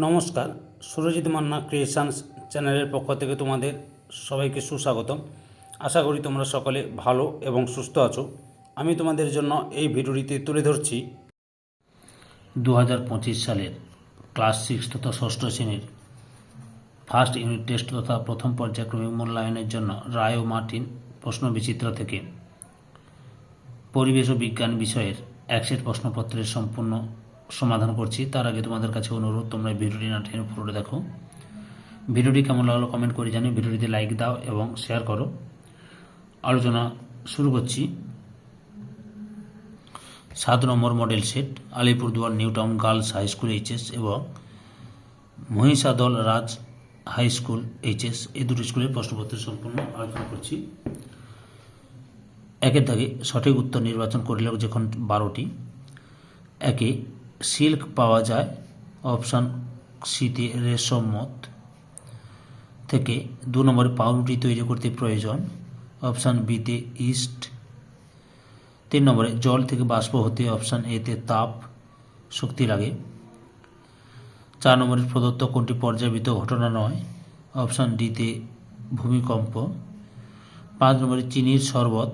নমস্কার, সুরজিৎ মান্না ক্রিয়েশনস চ্যানেলের পক্ষ থেকে তোমাদের সবাইকে সুস্বাগতম। আশা করি তোমরা সকলে ভালো এবং সুস্থ আছো। আমি তোমাদের জন্য এই ভিডিওটিতে তুলে ধরছি দু হাজার পঁচিশ সালের ক্লাস সিক্স তথা ষষ্ঠ শ্রেণির ফার্স্ট ইউনিট টেস্ট তথা প্রথম পর্যায়ক্রমিক মূল্যায়নের জন্য রায় ও মার্টিন প্রশ্ন বিচিত্র থেকে। পরিবেশ ও বিজ্ঞান বিষয়ের এক সেট প্রশ্নপত্রের সম্পূর্ণ সমাধান করছি। তার আগে তোমাদের কাছে অনুরোধ, তোমরা ভিডিওটি না টেনে পুরোটা দেখো। ভিডিওটি কেমন লাগল কমেন্ট করে জানিও। ভিডিওটিতে লাইক দাও এবং শেয়ার করো। আলোচনা শুরু করছি। সাত নম্বর model set Alipurduar New Town Girls High School HS এবং Mahishadal Raj High School HS এই দুটি স্কুলের প্রশ্নপত্রের সম্পূর্ণ আলোচনা করছি। একের দাগে সঠিক উত্তর নির্বাচন করিল যখন বারোটি। একে সিল্ক পাওয়া যায়, অপশান সিতে রেশম মত থেকে। দু নম্বরে পাউরুটি তৈরি করতে প্রয়োজন, অপশান বিতে ইস্ট। তিন নম্বরে জল থেকে বাষ্প হতে, অপশান এতে তাপ, শক্তি লাগে। চার নম্বরে প্রদত্ত কোনটি পর্যাবৃত ঘটনা নয়, অপশান ডিতে ভূমিকম্প। পাঁচ নম্বরে চিনির শরবত,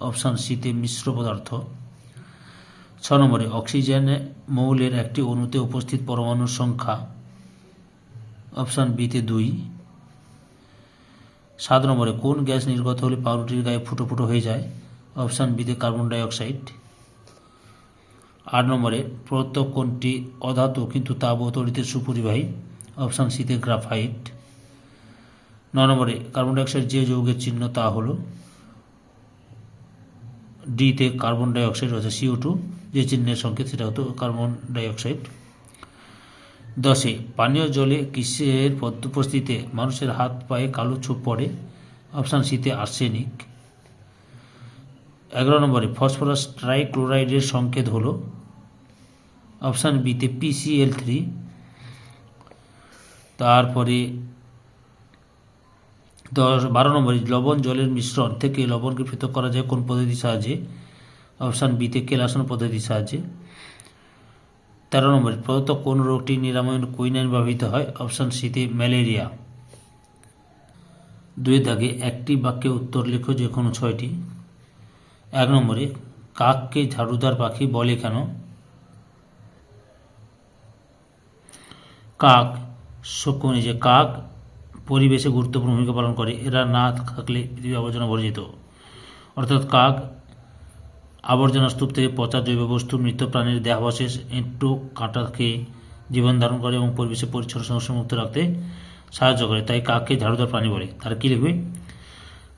অপশান সিতে মিশ্র পদার্থ। ছ নম্বরে, অক্সিজেন মৌলের একটি অণুতে উপস্থিত পরমাণুর সংখ্যা, অপশান বিতে দুই। সাত নম্বরে, কোন গ্যাস নির্গত হলে পাউরুটির গায়ে ফুটো ফুটো হয়ে যায়? অপশান বিতে কার্বন ডাইঅক্সাইড। আট নম্বরে, প্রত্যেক কোনটি অধাতু কিন্তু তাপ ও তড়িতের সুপরিবাহী। অপশান সিতে গ্রাফাইট। ন নম্বরে, কার্বন ডাইঅক্সাইড যে যৌগের চিহ্ন তা হলো ডিতে কার্বন ডাইঅক্সাইড রয়েছে সিও টু। যে চিহ্নের সংকেত, সেটা হতো কার্বন ডাইঅক্সাইড। দশে, পানীয় জলে পদ- উপস্থিতিতে মানুষের হাত পায়ে কালো ছোপ পড়ে? অপশান সিতে আর্সেনিক। এগারো নম্বরে, ফসফরাস ট্রাইক্লোরাইডের সংকেত হলো। অপশান বিতে পিসিএল থ্রি তারপরে দশ বারো নম্বরে, লবণ জলের মিশ্রণ থেকে লবণকে পৃথক করা যায়। কোন পদ্ধতির সাহায্যে? অপশান বিতে কেলাসন পদ্ধতির সাহায্যে। তেরো নম্বরে, প্রদত্ত কোন রোগটি নিরাময় কুইনাইন ব্যবহৃত হয়? অপশান সিতে ম্যালেরিয়া। দুই দাগে একটি বাক্যে উত্তর লেখো যে কোনো ছয়টি। এক নম্বরে, কাককে ঝাড়ুদার পাখি বলে কেন? কাক শকুনি যে কাক পরিবেশে গুরুত্বপূর্ণ ভূমিকা পালন করে। এরা না থাকলে পৃথিবী আবর্জনা ভরে যেত অর্থাৎ কাক আবর্জনা স্তূপ থেকে পচা জৈব বস্তু, মৃত প্রাণীর দেহাবশেষ একটু কাঁটা খেয়ে জীবন ধারণ করে এবং পরিবেশে পরিচ্ছন্ন সমস্যা মুক্ত রাখতে সাহায্য করে। তাই কাককে ঝাড়ুদার প্রাণী বলে। তার কী লিখবে?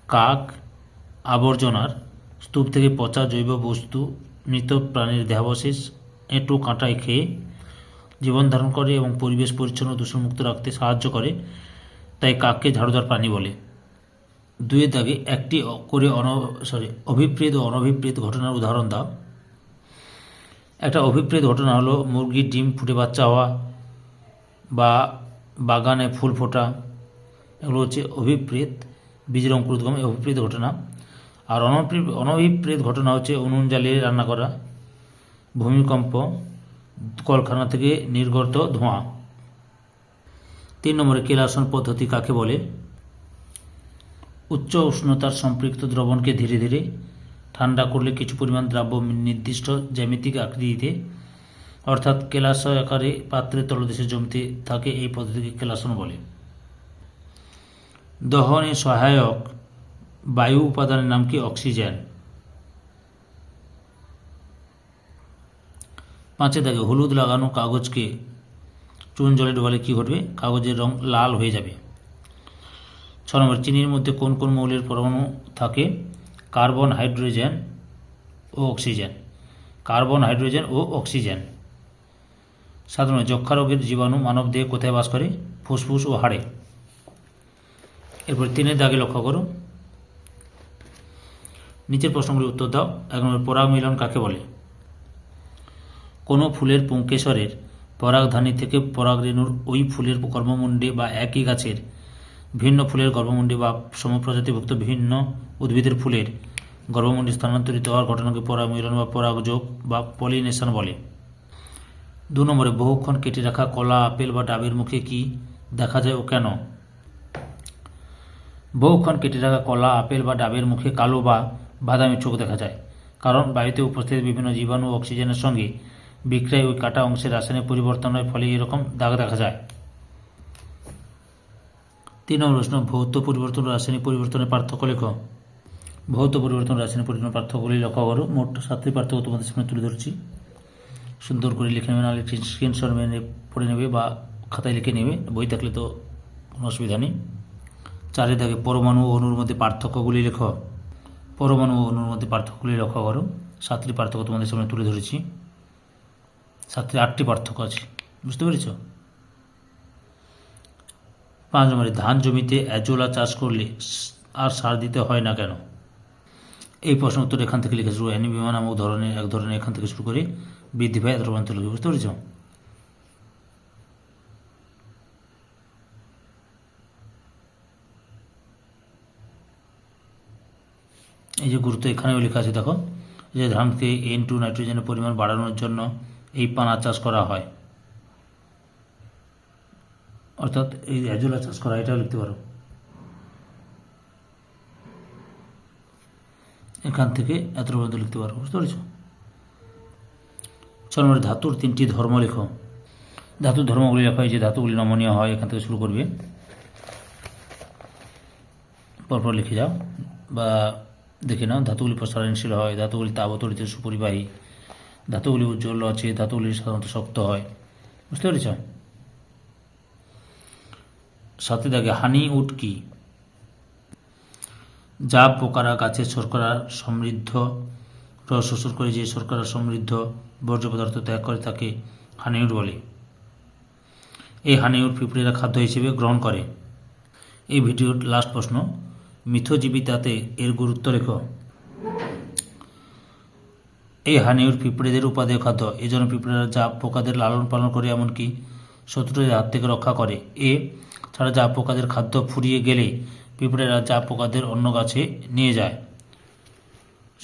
কাক আবর্জনার স্তূপ থেকে পচা জৈব বস্তু, মৃত প্রাণীর দেহাবশেষ, এঁটো, কাঁটায় খেয়ে জীবন ধারণ করে এবং পরিবেশ পরিচ্ছন্ন দূষণমুক্ত রাখতে সাহায্য করে। তাই কাককে ঝাড়ুদার প্রাণী বলে। দুয়ের দাগে একটি করে অন সরি অভিপ্রেত ও অনভিপ্রেত ঘটনার উদাহরণ দাও। একটা অভিপ্রেত ঘটনা হলো মুরগির ডিম ফুটে বাচ্চা হওয়া বা বাগানে ফুল ফোটা। এগুলো হচ্ছে অভিপ্রেত, বীজের অঙ্কুরোদ্গম অভিপ্রেত ঘটনা। আর অনভিপ্রেত অনভিপ্রেত ঘটনা হচ্ছে উনুন জ্বালিয়ে রান্না করা, ভূমিকম্প কলকারখানা থেকে নির্গত ধোঁয়া। তিন নম্বরে কেলাসন পদ্ধতি কাকে বলে? উচ্চ উষ্ণতার সম্পৃক্ত দ্রবণকে ধীরে ধীরে ঠান্ডা করলে কিছু পরিমাণ দ্রাব্য নির্দিষ্ট জ্যামিতিক আকৃতিতে, অর্থাৎ কেলাসয় আকারে পাত্রের তলদেশে জমতে থাকে এই পদ্ধতিকে কেলাসন বলে। দহনে সহায়ক বায়ু উপাদানের নাম কি? অক্সিজেন। পাঁচে দাগে হলুদ লাগানো কাগজকে চুন জলে ডোবালে কী ঘটবে? কাগজের রং লাল হয়ে যাবে। ছ নম্বর, চিনির মধ্যে কোন কোন মৌলের পরমাণু থাকে? কার্বন, হাইড্রোজেন ও অক্সিজেন। কার্বন, হাইড্রোজেন ও অক্সিজেন। নম্বর যক্ষা রোগের জীবাণু মানব দেহে কোথায় বাস করে? ফুসফুস ও হাড়ে। এরপর তিনের দাগে লক্ষ্য করো। নিচের প্রশ্নগুলি উত্তর দাও। এক নম্বর, পরাগ মিলন কাকে বলে? কোনো ফুলের পুঙ্কেশ্বরের পরাগধানী থেকে পরাগরেণুর ওই ফুলের কর্মমণ্ডে বা একই গাছের ভিন্ন ফুলের গর্ভমণ্ডে বা সমপ্রজাতিভুক্ত ভিন্ন উদ্ভিদের ফুলের গর্ভমণ্ডে স্থানান্তরিত হওয়ার ঘটনাকে পরাগমিলন বা পরাগযোগ বা পলিনেশন বলে। দু নম্বরে, বহুক্ষণ কেটে রাখা কলা, আপেল বা ডাবের মুখে কি দেখা যায় ও কেন? বহুক্ষণ কেটে রাখা কলা, আপেল বা ডাবের মুখে কালো বা বাদামি চোখ দেখা যায়, কারণ বায়ুতে উপস্থিত বিভিন্ন জীবাণু অক্সিজেনের সঙ্গে বিক্রয় ওই কাটা অংশের রাসায়নিক পরিবর্তন হয় ফলে এরকম দাগ দেখা যায়। তিন নম্বর প্রশ্ন, ভৌত পরিবর্তন রাসায়নিক পরিবর্তনের পার্থক্য লেখ। ভৌত পরিবর্তন রাসায়নিক পরিবর্তন পার্থক্যগুলি লক্ষ্য করো। মোট সাতটি পার্থক্য তোমাদের সামনে তুলে ধরছি। সুন্দর করে লিখে নেবে নাহলে স্ক্রিনশট মেরে পড়ে নেবে বা খাতায় লিখে নেবে। বই থাকলে তো কোনো অসুবিধা নেই। চারে দাগে পরমাণু ও অণুর মধ্যে পার্থক্যগুলি লেখ। পরমাণু ও অণুর মধ্যে পার্থক্যগুলি লক্ষ্য করো। সাতটি পার্থক্য তোমাদের সামনে তুলে ধরেছি। সাতটি আটটি পার্থক্য আছে। বুঝতে পেরেছ? পাঁচ নম্বরে ধান জমিতে অ্যাজোলা চাষ করলে আর সার দিতে হয় না কেন? এই প্রশ্ন উত্তর এখান থেকে লিখে শুরু অ্যানিমিমা নামক ধরনের, এক ধরনের এখান থেকে শুরু করে বৃদ্ধি পায় রূপান্তর বুঝতে পেরেছ? এই যে গুরুত্ব এখানেও লেখা আছে, দেখো, যে ধানকে এন টু নাইট্রোজেনের পরিমাণ বাড়ানোর জন্য এই পানা চাষ করা হয়। অর্থাৎ এই অ্যাজোলা চাষ করা, এটাও লিখতে পারো। এখান থেকে এত পর্যন্ত লিখতে পারো, বুঝতে পেরেছ? ছ নম্বরে ধাতুর তিনটি ধর্ম লেখো। ধাতুর ধর্মগুলি লেখা হয় যে ধাতুগুলি নমনীয় হয়, এখান থেকে শুরু করবে। পরপর লিখে যাও, বা দেখে নাও, ধাতুগুলি প্রসারণশীল হয়, ধাতুগুলি তাবতরিত সুপরিবাহী, ধাতুগুলি উজ্জ্বল আছে ধাতুগুলি সাধারণত শক্ত হয়, বুঝতে পেরেছ? সাথে থাকে হানি উড কি? যা পোকারা গাছের শর্করা সমৃদ্ধ, রস শোষণ করে যে শর্করা সমৃদ্ধ বর্জ্য পদার্থ ত্যাগ করে তাকে হানিউড বলে। এই হানিউড পিঁপড়েরা খাদ্য হিসেবে গ্রহণ করে। এই ভিডিওর লাস্ট প্রশ্ন মিথজীবিতাতে এর গুরুত্ব রেখো। এই হানিউড পিঁপড়েদের উপাদেয় খাদ্য, এজন্য জন্য পিঁপড়েরা যা পোকাদের লালন পালন করে এমনকি শত্রুদের হাত থেকে রক্ষা করে। এ ছাড়া যা পোকাদের খাদ্য ফুরিয়ে গেলে পিঁপড়েরা যা পোকাদের অন্য গাছে নিয়ে যায়।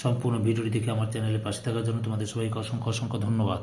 সম্পূর্ণ ভিডিওটি দেখে আমার চ্যানেলে পাশে থাকার জন্য তোমাদের সবাইকে অসংখ্য অসংখ্য ধন্যবাদ।